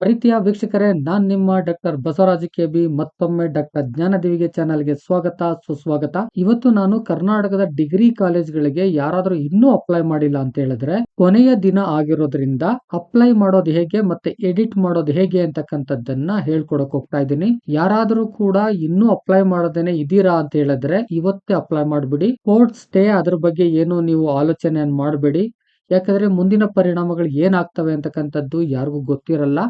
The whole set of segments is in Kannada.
ಪ್ರೀತಿಯ ವೀಕ್ಷಕರೇ, ನಾನ್ ನಿಮ್ಮ ಡಾಕ್ಟರ್ ಬಸವರಾಜ ಕೆಬಿ ಮತ್ತೊಮ್ಮೆ ಡಾಕ್ಟರ್ ಜ್ಞಾನದೇವಿಗೆ ಚಾನಲ್ಗೆ ಸ್ವಾಗತ, ಸುಸ್ವಾಗತ. ಇವತ್ತು ನಾನು ಕರ್ನಾಟಕದ ಡಿಗ್ರಿ ಕಾಲೇಜ್ಗಳಿಗೆ ಯಾರಾದ್ರೂ ಇನ್ನೂ ಅಪ್ಲೈ ಮಾಡಿಲ್ಲ ಅಂತ ಹೇಳಿದ್ರೆ, ಕೊನೆಯ ದಿನ ಆಗಿರೋದ್ರಿಂದ ಅಪ್ಲೈ ಮಾಡೋದು ಹೇಗೆ ಮತ್ತೆ ಎಡಿಟ್ ಮಾಡೋದು ಹೇಗೆ ಅಂತಕ್ಕಂಥದ್ದನ್ನ ಹೇಳ್ಕೊಡಕ್ ಹೋಗ್ತಾ ಇದ್ದೀನಿ. ಯಾರಾದ್ರೂ ಕೂಡ ಇನ್ನೂ ಅಪ್ಲೈ ಮಾಡೋದೇನೆ ಇದೀರಾ ಅಂತ ಹೇಳಿದ್ರೆ, ಇವತ್ತೇ ಅಪ್ಲೈ ಮಾಡ್ಬಿಡಿ. ಕೋರ್ಟ್ ಸ್ಟೇ ಅದ್ರ ಬಗ್ಗೆ ಏನು ನೀವು ಆಲೋಚನೆಯನ್ನು ಮಾಡಬೇಡಿ. ಯಾಕಂದ್ರೆ ಮುಂದಿನ ಪರಿಣಾಮಗಳು ಏನಾಗ್ತವೆ ಅಂತಕ್ಕಂಥದ್ದು ಯಾರಿಗೂ ಗೊತ್ತಿರಲ್ಲ.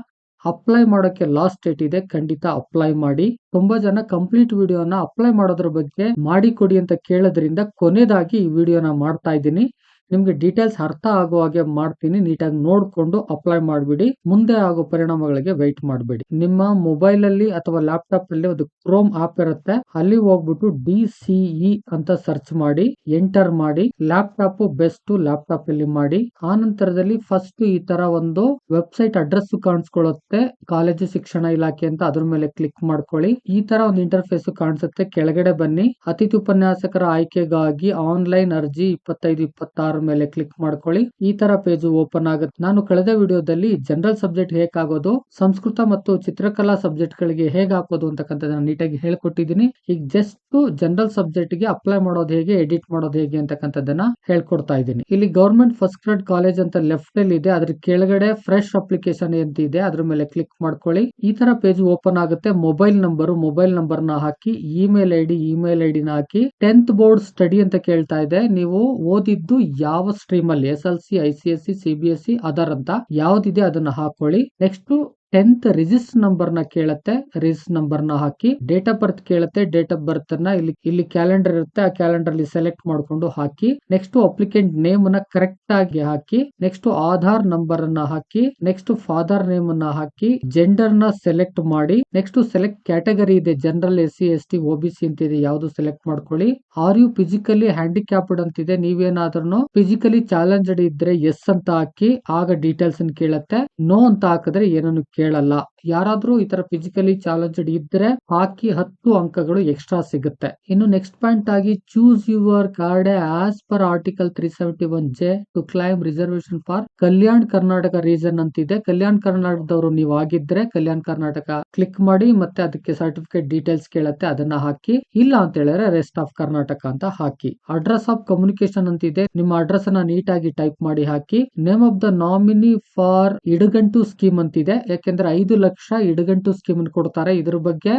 ಅಪ್ಲೈ ಮಾಡೋಕೆ ಲಾಸ್ಟ್ ಡೇಟ್ ಇದೆ, ಖಂಡಿತ ಅಪ್ಲೈ ಮಾಡಿ. ತುಂಬಾ ಜನ ಕಂಪ್ಲೀಟ್ ವಿಡಿಯೋನ ಅಪ್ಲೈ ಮಾಡೋದ್ರ ಬಗ್ಗೆ ಮಾಡಿ ಕೊಡಿ ಅಂತ ಕೇಳೋದ್ರಿಂದ ಕೊನೆಯದಾಗಿ ಈ ವಿಡಿಯೋನ ಮಾಡ್ತಾ ಇದ್ದೀನಿ. ನಿಮ್ಗೆ ಡೀಟೇಲ್ಸ್ ಅರ್ಥ ಆಗೋ ಹಾಗೆ ಮಾಡ್ತೀನಿ, ನೀಟಾಗಿ ನೋಡ್ಕೊಂಡು ಅಪ್ಲೈ ಮಾಡ್ಬಿಡಿ. ಮುಂದೆ ಆಗೋ ಪರಿಣಾಮಗಳಿಗೆ ವೆಯ್ಟ್ ಮಾಡಬೇಡಿ. ನಿಮ್ಮ ಮೊಬೈಲ್ ಅಲ್ಲಿ ಅಥವಾ ಲ್ಯಾಪ್ಟಾಪ್ ಅಲ್ಲಿ ಒಂದು ಕ್ರೋಮ್ ಆಪ್ ಇರುತ್ತೆ. ಅಲ್ಲಿ ಹೋಗ್ಬಿಟ್ಟು ಡಿ ಸಿಇ ಅಂತ ಸರ್ಚ್ ಮಾಡಿ ಎಂಟರ್ ಮಾಡಿ ಲ್ಯಾಪ್ಟಾಪ್ ಬೆಸ್ಟ್ ಲ್ಯಾಪ್ಟಾಪ್ ಅಲ್ಲಿ ಮಾಡಿ. ಆ ನಂತರದಲ್ಲಿ ಫಸ್ಟ್ ಈ ತರ ಒಂದು ವೆಬ್ಸೈಟ್ ಅಡ್ರೆಸ್ ಕಾಣಿಸ್ಕೊಳ್ಳುತ್ತೆ. ಕಾಲೇಜು ಶಿಕ್ಷಣ ಇಲಾಖೆ ಅಂತ ಅದ್ರ ಮೇಲೆ ಕ್ಲಿಕ್ ಮಾಡ್ಕೊಳ್ಳಿ. ಈ ತರ ಒಂದು ಇಂಟರ್ಫೇಸ್ ಕಾಣಿಸುತ್ತೆ. ಕೆಳಗಡೆ ಬನ್ನಿ. ಅತಿಥಿ ಉಪನ್ಯಾಸಕರ ಆಯ್ಕೆಗಾಗಿ ಆನ್ಲೈನ್ ಅರ್ಜಿ ಇಪ್ಪತ್ತೈದು, ಇಪ್ಪತ್ತಾರ ಮೇಲೆ ಕ್ಲಿಕ್ ಮಾಡ್ಕೊಳ್ಳಿ. ಈ ತರ ಪೇಜ್ ಓಪನ್ ಆಗುತ್ತೆ. ನಾನು ಕಳೆದ ವಿಡಿಯೋದಲ್ಲಿ ಜನರಲ್ ಸಬ್ಜೆಕ್ಟ್ ಹೇಗಾಗೋದು ಸಂಸ್ಕೃತ ಮತ್ತು ಚಿತ್ರಕಲಾ ಸಬ್ಜೆಕ್ಟ್ ಗಳಿಗೆ ಹೇಗೆ ಹಾಕೋದು ಅಂತಕ್ಕಂಥದ್ದನ್ನ ನೀಟಾಗಿ ಹೇಳ್ಕೊಟ್ಟಿದ್ದೀನಿ. ಈಗ ಜಸ್ಟ್ ಜನರಲ್ ಸಬ್ಜೆಕ್ಟ್ಗೆ ಅಪ್ಲೈ ಮಾಡೋದು ಹೇಗೆ, ಎಡಿಟ್ ಮಾಡೋದು ಹೇಗೆ ಅಂತಕ್ಕಂಥದ್ದನ್ನ ಹೇಳ್ಕೊಡ್ತಾ ಇದ್ದೀನಿ. ಇಲ್ಲಿ ಗವರ್ಮೆಂಟ್ ಫಸ್ಟ್ ಗ್ರೇಡ್ ಕಾಲೇಜ್ ಅಂತ ಲೆಫ್ಟ್ ಅಲ್ಲಿ ಇದೆ. ಅದ್ರ ಕೆಳಗಡೆ ಫ್ರೆಶ್ ಅಪ್ಲಿಕೇಶನ್ ಅಂತ ಇದೆ. ಅದ್ರ ಮೇಲೆ ಕ್ಲಿಕ್ ಮಾಡ್ಕೊಳ್ಳಿ. ಈ ತರ ಪೇಜ್ ಓಪನ್ ಆಗುತ್ತೆ. ಮೊಬೈಲ್ ನಂಬರ್ ಮೊಬೈಲ್ ನಂಬರ್ನ ಹಾಕಿ, email I D email I ನ ಹಾಕಿ. ಟೆಂತ್ ಬೋರ್ಡ್ ಸ್ಟಡಿ ಅಂತ ಕೇಳ್ತಾ ಇದೆ. ನೀವು ಓದಿದ್ದು ಯಾವ ಸ್ಟ್ರೀಮ್ ಅಲ್ಲಿ S L C I C S C B S C other ಅಂತ ಯಾವ್ದಿದೆ ಅದನ್ನ ಹಾಕೊಳ್ಳಿ. ನೆಕ್ಸ್ಟ್ ಟೆಂತ್ ರಿಜಿಸ್ಟರ್ ನಂಬರ್ನ ಕೇಳತ್ತೆ ರಿಜಿಸ್ಟರ್ ನಂಬರ್ನ ಹಾಕಿ ಡೇಟ್ ಆಫ್ ಬರ್ತ್ ಕೇಳತ್ತೆ ಡೇಟ್ ಆಫ್ ಬರ್ತ್ನ ಇಲ್ಲಿ ಇಲ್ಲಿ ಕ್ಯಾಲೆಂಡರ್ ಇರುತ್ತೆ, ಆ ಕ್ಯಾಲೆಂಡರ್ ಅಲ್ಲಿ ಸೆಲೆಕ್ಟ್ ಮಾಡ್ಕೊಂಡು ಹಾಕಿ ನೆಕ್ಸ್ಟ್ ಅಪ್ಲಿಕೆಂಟ್ ನೇಮ್ನ ಕರೆಕ್ಟ್ ಆಗಿ ಹಾಕಿ ನೆಕ್ಸ್ಟ್ ಆಧಾರ್ ನಂಬರ್ ಅನ್ನ ಹಾಕಿ ನೆಕ್ಸ್ಟ್ ಫಾದರ್ ನೇಮ್ ಅನ್ನ ಹಾಕಿ ಜೆಂಡರ್ನ ಸೆಲೆಕ್ಟ್ ಮಾಡಿ ನೆಕ್ಸ್ಟ್ ಸೆಲೆಕ್ಟ್ ಕ್ಯಾಟಗರಿ ಇದೆ general S C S T O B C ಅಂತ ಇದೆ, ಯಾವ್ದು ಸೆಲೆಕ್ಟ್ ಮಾಡ್ಕೊಳ್ಳಿ. ಆರ್ ಯು ಫಿಸಿಕಲಿ ಹ್ಯಾಂಡಿಕ್ಯಾಪ್ಡ್ ಅಂತಿದೆ ನೀವೇನಾದ್ರೂ ಫಿಸಿಕಲಿ ಚಾಲೆಂಜ್ ಇದ್ರೆ ಎಸ್ ಅಂತ ಹಾಕಿ, ಆಗ ಡೀಟೇಲ್ಸ್ ಕೇಳತ್ತೆ ನೋ ಅಂತ ಹಾಕಿದ್ರೆ ಏನನ್ನು ಕೇಳಲ್ಲ. ಯಾರಾದ್ರೂ ಈ ತರ ಫಿಸಿಕಲಿ ಚಾಲೆಂಜ್ಡ್ ಇದ್ರೆ ಹಾಕಿ ಹತ್ತು ಅಂಕಗಳು ಎಕ್ಸ್ಟ್ರಾ ಸಿಗುತ್ತೆ. ಇನ್ನು ನೆಕ್ಸ್ಟ್ ಪಾಯಿಂಟ್ ಆಗಿ choose your card as per article three seventy one J to claim reservation for Kalyan Karnataka reason ಅಂತ ಇದೆ ಕಲ್ಯಾಣ್ ಕರ್ನಾಟಕದವರು ನೀವು ಆಗಿದ್ರೆ ಕಲ್ಯಾಣ್ ಕರ್ನಾಟಕ ಕ್ಲಿಕ್ ಮಾಡಿ ಮತ್ತೆ ಅದಕ್ಕೆ ಸರ್ಟಿಫಿಕೇಟ್ ಡೀಟೇಲ್ಸ್ ಕೇಳುತ್ತೆ, ಅದನ್ನ ಹಾಕಿ. ಇಲ್ಲ ಅಂತ ಹೇಳಿದ್ರೆ ರೆಸ್ಟ್ ಆಫ್ ಕರ್ನಾಟಕ ಅಂತ ಹಾಕಿ. ಅಡ್ರೆಸ್ ಆಫ್ ಕಮ್ಯುನಿಕೇಶನ್ ಅಂತಿದೆ. ನಿಮ್ಮ ಅಡ್ರೆಸ್ ಅನ್ನ ನೀಟಾಗಿ ಟೈಪ್ ಮಾಡಿ ಹಾಕಿ. Name of the nominee for ಇಡಗಂಟು scheme ಅಂತಿದೆ. ಯಾಕೆಂದ್ರೆ ಐದು ಲಕ್ಷ ಇಡಗಂಟು ಸ್ಕೀಮ್ ಕೊಡ್ತಾರೆ. ಇದ್ರ ಬಗ್ಗೆ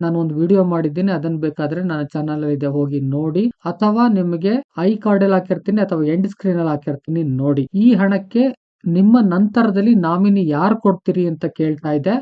ನಾನು ಒಂದು ವಿಡಿಯೋ ಮಾಡಿದ್ದೀನಿ. ಅದನ್ನ ಬೇಕಾದ್ರೆ ನನ್ನ ಚಾನಲ್ ಇದೆ. ಹೋಗಿ ನೋಡಿ. ಅಥವಾ ನಿಮಗೆ ಐ ಕಾರ್ಡ್ ಅಲ್ಲಿ ಹಾಕಿರ್ತೀನಿ ಅಥವಾ ಎಂಡ್ ಸ್ಕ್ರೀನ್ ಅಲ್ಲಿ ಹಾಕಿರ್ತೀನಿ ನೋಡಿ. ಈ ಹಣಕ್ಕೆ ನಿಮ್ಮ ನಂತರದಲ್ಲಿ ನಾಮಿನಿ ಯಾರು ಕೊಡ್ತೀರಿ ಅಂತ ಕೇಳ್ತಾ ಇದೆ.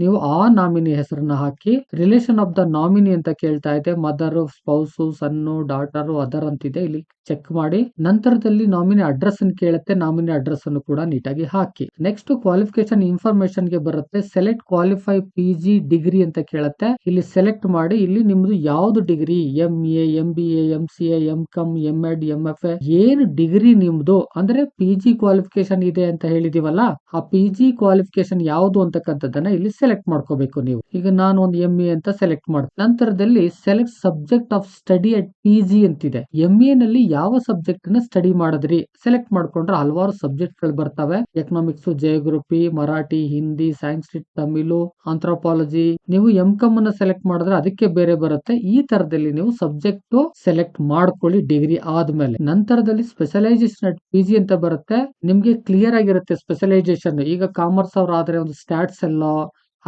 ನೀವು ಆ ನಾಮಿನಿ ಹೆಸರನ್ನ ಹಾಕಿ ರಿಲೇಷನ್ ಆಫ್ ದ ನಾಮಿನಿ ಅಂತ ಕೇಳ್ತಾ ಇದೆ. Mother spouse son daughter other ಅಂತಿದೆ. ಇಲ್ಲಿ ಚೆಕ್ ಮಾಡಿ. ನಂತರದಲ್ಲಿ ನಾಮಿನಿ ಅಡ್ರೆಸ್ ಅನ್ನು ಕೇಳುತ್ತೆ. ನಾಮಿನಿ ಅಡ್ರೆಸ್ ಅನ್ನು ಕೂಡ ನೀಟಾಗಿ ಹಾಕಿ. ನೆಕ್ಸ್ಟ್ ಕ್ವಾಲಿಫಿಕೇಶನ್ ಇನ್ಫಾರ್ಮೇಶನ್ಗೆ ಬರುತ್ತೆ. Select qualify P G degree ಅಂತ ಕೇಳುತ್ತೆ. ಇಲ್ಲಿ ಸೆಲೆಕ್ಟ್ ಮಾಡಿ. ಇಲ್ಲಿ ನಿಮ್ದು ಯಾವ್ದು degree M A M B A C M com M ed M F A ಏನು ಡಿಗ್ರಿ ನಿಮ್ದು? ಅಂದ್ರೆ ಪಿ ಜಿ ಕ್ವಾಲಿಫಿಕೇಶನ್ ಇದೆ ಅಂತ ಹೇಳಿದೀವಲ್ಲ, ಆ ಪಿ ಜಿ ಕ್ವಾಲಿಫಿಕೇಶನ್ ಯಾವುದು ಅಂತಕ್ಕಂಥದ್ದನ್ನ ಇಲ್ಲಿ ಮಾಡ್ಕೋಬೇಕು ನೀವು. ಈಗ ನಾನು ಒಂದು ಎಂ ಅಂತ ಸೆಲೆಕ್ಟ್ ಮಾಡ ನಂತರದಲ್ಲಿ select subject of study at P G ಅಂತಿದೆ. ಎಂ ನಲ್ಲಿ ಯಾವ ಸಬ್ಜೆಕ್ಟ್ನ ಸ್ಟಡಿ ಮಾಡಿದ್ರಿ? ಸೆಲೆಕ್ಟ್ ಮಾಡ್ಕೊಂಡ್ರೆ ಹಲವಾರು ಸಬ್ಜೆಕ್ಟ್ಗಳು ಬರ್ತವೆ. Economics geography Marathi Hindi Sanskrit Tamil anthropology ನೀವು ಎಂ ಕಮ್ ಅನ್ನ ಸೆಲೆಕ್ಟ್ ಮಾಡಿದ್ರೆ ಅದಕ್ಕೆ ಬೇರೆ ಬರುತ್ತೆ. ಈ ತರದಲ್ಲಿ ನೀವು ಸಬ್ಜೆಕ್ಟ್ ಸೆಲೆಕ್ಟ್ ಮಾಡ್ಕೊಳ್ಳಿ ಡಿಗ್ರಿ ಆದ್ಮೇಲೆ. ನಂತರದಲ್ಲಿ ಸ್ಪೆಷಲೈಸೇಷನ್ ಅಟ್ ಪಿ ಜಿ ಅಂತ ಬರುತ್ತೆ. ನಿಮ್ಗೆ ಕ್ಲಿಯರ್ ಆಗಿರುತ್ತೆ ಸ್ಪೆಷಲೈಸೇಷನ್ ಈಗ ಕಾಮರ್ಸ್ ಅವ್ರ ಆದ್ರೆ ಒಂದು ಸ್ಟಾಟ್ಸ್ ಎಲ್ಲೋ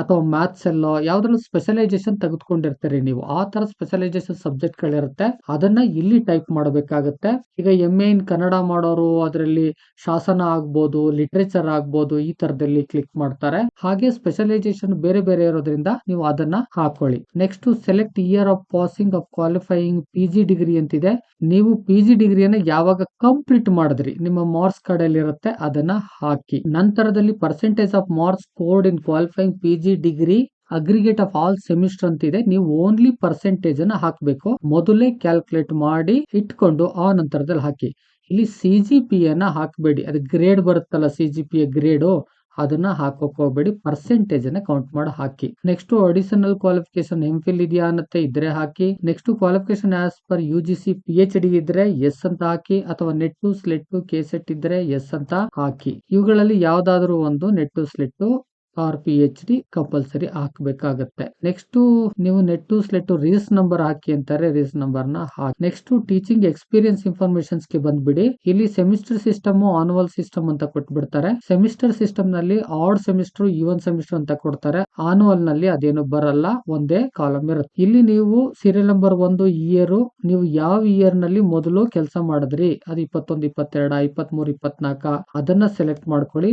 ಅಥವಾ ಮ್ಯಾಥ್ಸ್ ಎಲ್ಲ ಯಾವ್ದ್ರಲ್ಲಿ ಸ್ಪೆಷಲೈಸೇಷನ್ ತೆಗೆದುಕೊಂಡಿರ್ತೀರಿ ನೀವು. ಆ ತರ ಸ್ಪೆಷಲೈಸೇಷನ್ ಸಬ್ಜೆಕ್ಟ್ ಗಳಿರುತ್ತೆ ಅದನ್ನ ಇಲ್ಲಿ ಟೈಪ್ ಮಾಡಬೇಕಾಗುತ್ತೆ. ಈಗ ಎಂ ಎ ಕನ್ನಡ ಮಾಡೋರು, ಅದರಲ್ಲಿ ಶಾಸನ ಆಗ್ಬೋದು ಲಿಟ್ರೇಚರ್ ಆಗ್ಬೋದು, ಈ ತರದಲ್ಲಿ ಕ್ಲಿಕ್ ಮಾಡ್ತಾರೆ. ಹಾಗೆ ಸ್ಪೆಷಲೈಸೇಷನ್ ಬೇರೆ ಬೇರೆ ಇರೋದ್ರಿಂದ ನೀವು ಅದನ್ನ ಹಾಕೊಳ್ಳಿ. Next select year of passing of qualifying P G degree ಅಂತಿದೆ. ನೀವು ಪಿ ಜಿ ಡಿಗ್ರಿಯನ್ನ ಯಾವಾಗ ಕಂಪ್ಲೀಟ್ ಮಾಡಿದ್ರಿ, ನಿಮ್ಮ ಮಾರ್ಕ್ಸ್ ಕಾರ್ಡ್ ಅಲ್ಲಿ ಇರುತ್ತೆ ಅದನ್ನ ಹಾಕಿ. ನಂತರದಲ್ಲಿ percentage of marks scored in qualifying P G degree aggregate of all semester ಅಂತ ಇದೆ. ನೀವು ಓನ್ಲಿ ಪರ್ಸೆಂಟೇಜ್ ಅನ್ನ ಹಾಕಬೇಕು. ಮೊದಲೇ ಕ್ಯಾಲ್ಕುಲೇಟ್ ಮಾಡಿ ಇಟ್ಕೊಂಡು ಆ ನಂತರದಲ್ಲಿ ಹಾಕಿ. ಇಲ್ಲಿ ಸಿ ಜಿ ಪಿ ಅನ್ನ ಹಾಕಬೇಡಿ. ಅದು ಗ್ರೇಡ್ ಬರುತ್ತಲ್ಲ ಸಿ ಜಿ ಪಿ ಗ್ರೇಡು ಅದನ್ನ ಹಾಕೋಕೋಬೇಡಿ ಹೋಗ್ಬೇಡಿ. ಪರ್ಸೆಂಟೇಜ್ ಅನ್ನ ಕೌಂಟ್ ಮಾಡಿ, ಹಾಕಿ. Next additional qualification M phil ಇದೆಯಾ ಅನ್ನತ್ತೆ, ಇದ್ರೆ ಹಾಕಿ. Next qualification as per U G C P H D ಇದ್ರೆ ಎಸ್ ಅಂತ ಹಾಕಿ. ಅಥವಾ ನೆಟ್ ಸ್ಲೆಟ್ ಕೆ ಸೆಟ್ ಇದ್ರೆ ಎಸ್ ಅಂತ ಹಾಕಿ. ಇವುಗಳಲ್ಲಿ ಯಾವ್ದಾದ್ರು ಒಂದು NET SLET or P H D compulsory ಹಾಕಬೇಕಾಗತ್ತೆ. ನೆಕ್ಸ್ಟ್ ನೀವು ನೆಟ್ ಸ್ಲೆಟ್ ರೀಸ್ ನಂಬರ್ ಹಾಕಿ ಅಂತಾರೆ ರೀಸ್ ನಂಬರ್ನ ಹಾಕಿ. ನೆಕ್ಸ್ಟ್ ಟೀಚಿಂಗ್ ಎಕ್ಸ್ಪೀರಿಯನ್ಸ್ ಇನ್ಫಾರ್ಮೇಶನ್ಸ್ಗೆ ಬಂದ್ಬಿಡಿ. ಇಲ್ಲಿ ಸೆಮಿಸ್ಟರ್ ಸಿಸ್ಟಮ್ ಆನುವಲ್ ಸಿಸ್ಟಮ್ ಅಂತ ಕೊಟ್ಬಿಡ್ತಾರೆ. ಸೆಮಿಸ್ಟರ್ ಸಿಸ್ಟಮ್ನಲ್ಲಿ ಆಡ್ ಸೆಮಿಸ್ಟರ್ ಇವನ್ ಸೆಮಿಸ್ಟರ್ ಅಂತ ಕೊಡ್ತಾರೆ. ಆನುವಲ್ನಲ್ಲಿ ಅದೇನು ಬರಲ್ಲ, ಒಂದೇ ಕಾಲಮ್ ಇರುತ್ತೆ. ಇಲ್ಲಿ ನೀವು ಸೀರಿಯಲ್ ನಂಬರ್ ಒಂದು ಇಯರ್ ನೀವು ಯಾವ ಇಯರ್ನಲ್ಲಿ ಮೊದಲು ಕೆಲಸ ಮಾಡಿದ್ರಿ? ಅದು ಇಪ್ಪತ್ತೊಂದು, ಇಪ್ಪತ್ತೆರಡ ಇಪ್ಪತ್ತ್ ಮೂರು ಇಪ್ಪತ್ನಾಲ್ಕ, ಅದನ್ನ ಸೆಲೆಕ್ಟ್ ಮಾಡ್ಕೊಳ್ಳಿ.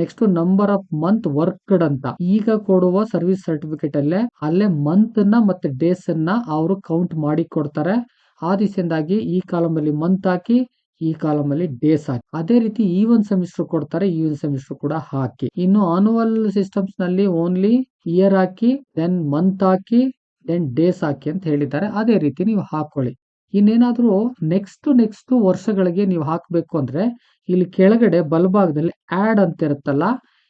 Next number of month worked ಅಂತ. ಈಗ ಕೊಡುವ ಸರ್ವಿಸ್ ಸರ್ಟಿಫಿಕೇಟ್ ಅಲ್ಲೇ ಅಲ್ಲೇ ಮಂತ್ನ ಮತ್ತೆ ಡೇಸ್ ಅನ್ನ ಅವರು ಕೌಂಟ್ ಮಾಡಿ ಕೊಡ್ತಾರೆ. ಆ ದಿಸೆಯಿಂದಾಗಿ ಈ ಕಾಲಮ್ ಅಲ್ಲಿ ಮಂತ್ ಹಾಕಿ, ಈ ಕಾಲಮ್ ಅಲ್ಲಿ ಡೇಸ್ ಹಾಕಿ. ಅದೇ ರೀತಿ ಈ ಒಂದ್ ಸೆಮಿಸ್ಟರ್ ಕೊಡ್ತಾರೆ, ಈ ಒಂದ್ ಸೆಮಿಸ್ಟರ್ ಕೂಡ ಹಾಕಿ. ಇನ್ನು ಆನುವಲ್ ಸಿಸ್ಟಮ್ಸ್ನಲ್ಲಿ ಓನ್ಲಿ ಇಯರ್ ಹಾಕಿ ದೆನ್ ಮಂತ್ ಹಾಕಿ ದೆನ್ ಡೇಸ್ ಹಾಕಿ ಅಂತ ಹೇಳಿದ್ದಾರೆ. ಅದೇ ರೀತಿ ನೀವು ಹಾಕೊಳ್ಳಿ. ಇನ್ನೇನಾದ್ರೂ ನೆಕ್ಸ್ಟ್ ನೆಕ್ಸ್ಟ್ ವರ್ಷಗಳಿಗೆ ನೀವು ಹಾಕಬೇಕು ಅಂದ್ರೆ ಇಲ್ಲಿ ಕೆಳಗಡೆ ಬಲಭಾಗದಲ್ಲಿ ಆಡ್ ಅಂತ ಇರುತ್ತಲ್ಲ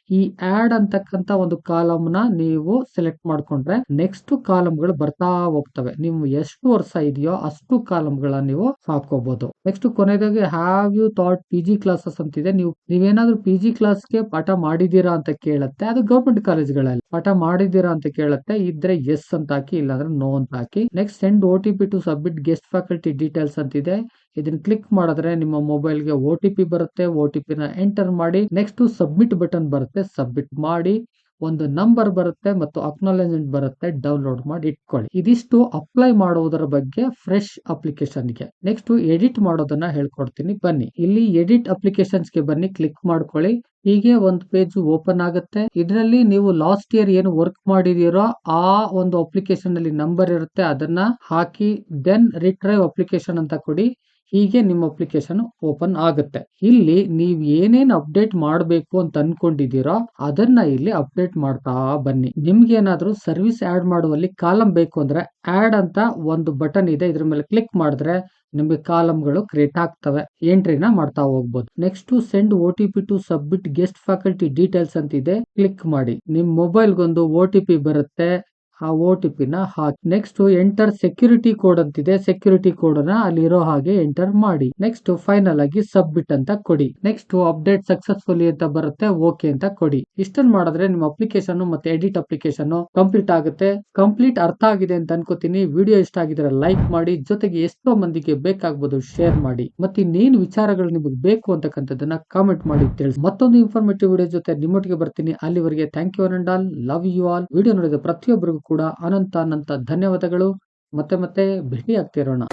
ಈ ಆಡ್ ಅಂತಕ್ಕಂತ ಒಂದು ಕಾಲಮ್ನ ನೀವು ಸೆಲೆಕ್ಟ್ ಮಾಡ್ಕೊಂಡ್ರೆ ನೆಕ್ಸ್ಟ್ ಕಾಲಮ್ಗಳು ಬರ್ತಾ ಹೋಗ್ತವೆ. ನೀವು ಎಷ್ಟು ವರ್ಷ ಇದೆಯೋ ಅಷ್ಟು ಕಾಲಮ್ಗಳನ್ನ ನೀವು ಹಾಕೋಬಹುದು ನೆಕ್ಸ್ಟ್ ಕೊನೆಯದಾಗಿ have you taught P G classes ಅಂತಿದೆ. ನೀವು, ನೀವೇನಾದ್ರೂ ಪಿ ಜಿ ಕ್ಲಾಸ್ಗೆ ಪಾಠ ಮಾಡಿದೀರಾ ಅಂತ ಕೇಳುತ್ತೆ, ಅದು ಗೌರ್ಮೆಂಟ್ ಕಾಲೇಜ್ಗಳಲ್ಲಿ ಪಾಠ ಮಾಡಿದೀರಾ ಅಂತ ಕೇಳುತ್ತೆ, ಇದ್ರೆ ಎಸ್ ಅಂತ ಹಾಕಿ, ಇಲ್ಲಾಂದ್ರೆ ನೋ ಅಂತ ಹಾಕಿ. Next send O T P to submit guest faculty details ಅಂತಿದೆ. ಇದನ್ನ ಕ್ಲಿಕ್ ಮಾಡಿದ್ರೆ ನಿಮ್ಮ ಮೊಬೈಲ್ಗೆ ಓ ಟಿ ಪಿ ಬರುತ್ತೆ ಓ ಟಿ ಪಿನ ಎಂಟರ್ ಮಾಡಿ ನೆಕ್ಸ್ಟ್ ಸಬ್ಮಿಟ್ ಬಟನ್ ಬರುತ್ತೆ. ಸಬ್ಮಿಟ್ ಮಾಡಿ ಒಂದು ನಂಬರ್ ಬರುತ್ತೆ ಮತ್ತು ಅಕ್ನಾಲೆಜ್ಮೆಂಟ್ ಬರುತ್ತೆ ಡೌನ್ಲೋಡ್ ಮಾಡಿ ಇಟ್ಕೊಳ್ಳಿ. ಇದಿಷ್ಟು ಅಪ್ಲೈ ಮಾಡುವುದರ ಬಗ್ಗೆ ಫ್ರೆಶ್ ಅಪ್ಲಿಕೇಶನ್ಗೆ ನೆಕ್ಸ್ಟ್ ಎಡಿಟ್ ಮಾಡೋದನ್ನ ಹೇಳ್ಕೊಡ್ತೀನಿ. ಬನ್ನಿ. ಇಲ್ಲಿ ಎಡಿಟ್ ಅಪ್ಲಿಕೇಶನ್ಸ್ಗೆ ಬನ್ನಿ. ಕ್ಲಿಕ್ ಮಾಡ್ಕೊಳ್ಳಿ. ಹೀಗೆ ಒಂದು ಪೇಜ್ ಓಪನ್ ಆಗುತ್ತೆ. ಇದರಲ್ಲಿ ನೀವು ಲಾಸ್ಟ್ ಇಯರ್ ಏನು ವರ್ಕ್ ಮಾಡಿದೀರೋ ಆ ಒಂದು ಅಪ್ಲಿಕೇಶನ್ ಅಲ್ಲಿ ನಂಬರ್ ಇರುತ್ತೆ. ಅದನ್ನ ಹಾಕಿ ದೆನ್ ರಿಟ್ರೈವ್ ಅಪ್ಲಿಕೇಶನ್ ಅಂತ ಕೊಡಿ. ಹೀಗೆ ನಿಮ್ಮ ಅಪ್ಲಿಕೇಶನ್ ಓಪನ್ ಆಗುತ್ತೆ. ಇಲ್ಲಿ ನೀವು ಏನೇನು ಅಪ್ಡೇಟ್ ಮಾಡಬೇಕು ಅಂತ ಅನ್ಕೊಂಡಿದೀರೋ ಅದನ್ನ ಇಲ್ಲಿ ಅಪ್ಡೇಟ್ ಮಾಡ್ತಾ ಬನ್ನಿ. ನಿಮ್ಗೆ ಏನಾದ್ರೂ ಸರ್ವಿಸ್ ಆಡ್ ಮಾಡುವಲ್ಲಿ ಕಾಲಮ್ ಬೇಕು ಅಂದ್ರೆ ಆಡ್ ಅಂತ ಒಂದು ಬಟನ್ ಇದೆ. ಇದ್ರ ಮೇಲೆ ಕ್ಲಿಕ್ ಮಾಡಿದ್ರೆ ನಿಮಗೆ ಕಾಲಮ್ಗಳು ಕ್ರಿಯೇಟ್ ಆಗ್ತವೆ. ಎಂಟ್ರಿನ ಮಾಡ್ತಾ ಹೋಗ್ಬೋದು. Next send O T P to submit guest faculty details ಅಂತ ಇದೆ ಕ್ಲಿಕ್ ಮಾಡಿ. ನಿಮ್ ಮೊಬೈಲ್ಗೊಂದು ಓ ಟಿ ಪಿ ಬರುತ್ತೆ. ಆ ಓ ಟಿ ಪಿನ ಹಾಕಿ. ನೆಕ್ಸ್ಟ್ ಎಂಟರ್ ಸೆಕ್ಯೂರಿಟಿ ಕೋಡ್ ಅಂತಿದೆ. ಸೆಕ್ಯೂರಿಟಿ ಕೋಡ್ನ ಅಲ್ಲಿರೋ ಹಾಗೆ ಎಂಟರ್ ಮಾಡಿ. ನೆಕ್ಸ್ಟ್ ಫೈನಲ್ ಆಗಿ ಸಬ್ಮಿಟ್ ಅಂತ ಕೊಡಿ. ನೆಕ್ಸ್ಟ್ ಅಪ್ಡೇಟ್ ಸಕ್ಸಸ್ಫುಲಿ ಅಂತ ಬರುತ್ತೆ. ಓಕೆ ಅಂತ ಕೊಡಿ. ಇಷ್ಟನ್ ಮಾಡಿದ್ರೆ ನಿಮ್ಮ ಅಪ್ಲಿಕೇಶನ್ ಮತ್ತೆ ಎಡಿಟ್ ಅಪ್ಲಿಕೇಶನ್ ಕಂಪ್ಲೀಟ್ ಆಗುತ್ತೆ. ಕಂಪ್ಲೀಟ್ ಅರ್ಥ ಆಗಿದೆ ಅಂತ ಅನ್ಕೋತೀನಿ. ವಿಡಿಯೋ ಇಷ್ಟ ಆಗಿದ್ರೆ ಲೈಕ್ ಮಾಡಿ. ಜೊತೆಗೆ ಎಷ್ಟೋ ಮಂದಿಗೆ ಬೇಕಾಗ್ಬೋದು ಶೇರ್ ಮಾಡಿ. ಮತ್ತೆ ಇನ್ನೇನು ವಿಚಾರಗಳು ನಿಮಗೆ ಬೇಕು ಅಂತಕ್ಕಂಥದ್ದನ್ನ ಕಾಮೆಂಟ್ ಮಾಡಿ ತಿಳಿಸಿ. ಮತ್ತೊಂದು ಇನ್ಫಾರ್ಮೇಟಿವ್ ವಿಡಿಯೋ ಜೊತೆ ನಿಮ್ಮೊಟ್ಟಿಗೆ ಬರ್ತೀನಿ. ಅಲ್ಲಿವರೆಗೆ thank you and all love you all video ನೋಡಿದ ಪ್ರತಿಯೊಬ್ಬರಿಗೂ ಕೂಡ ಅನಂತ ಅನಂತ ಧನ್ಯವಾದಗಳು. ಮತ್ತೆ ಮತ್ತೆ ಭೇಟಿ ಆಗ್ತಿರೋಣ